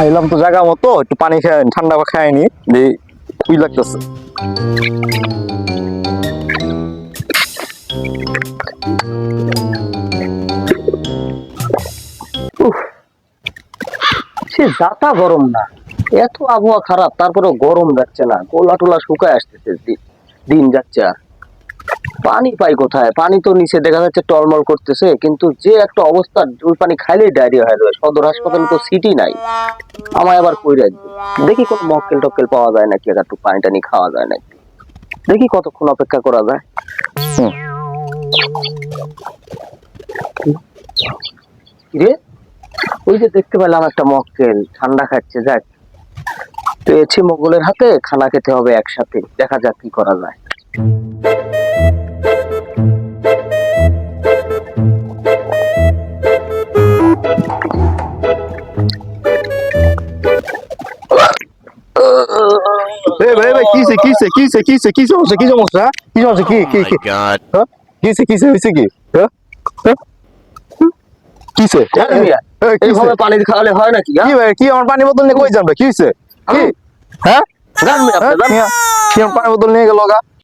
আইলাম তো জায়গা মতো, একটু পানি খাই ঠান্ডা খাইনি যে কুই লাগতেছে। সে যাতা গরম না। এত আবহাওয়া খারাপ, তারপরেও গরম যাচ্ছে না, গোলা টোলা শুকায় আসতেছে দিন যাচ্ছে আর। পানি পাই কোথায়? পানি তো নিচে দেখা যাচ্ছে টলমল করতেছে, কিন্তু যে একটা অবস্থা, ওই পানি খাইলেই ডায়রিয়া হয়ে যাবে। সদর হাসপাতালে তো সিটি নাই। আমায় আবার কই রাখবে দেখি কোনো মক্কেল টক্কেল পাওয়া যায় নাকি একটু পানি টানি খাওয়া যায় নাকি? দেখি কতক্ষণ অপেক্ষা করা যায়। রে? ওই যে দেখতে পেলাম একটা মক্কেল, ঠান্ডা খাচ্ছে, যাক। পেয়েছি মোগলের হাতে, খানা খেতে হবে একসাথে। দেখা যাক কি করা যায়। এ ভাই ভাই কিসে কিসে কিসে কিসে কি সমস্যা কি সমস্যা কি সমস্যা কি কি কি God. হ্যাঁ? কিসে হইছে কি হ্যাঁ? হ্যাঁ? কিসে? এইভাবে পানি খাওয়ালে হয় নাকি কি ভাই কি আমার পানি বোতল নিয়ে কই যাবে কি হইছে হ্যাঁ জান মিয়া, আপনি হ্যাঁ? জান? মিয়া, কি আমার পানি বোতল নিয়ে গেল গা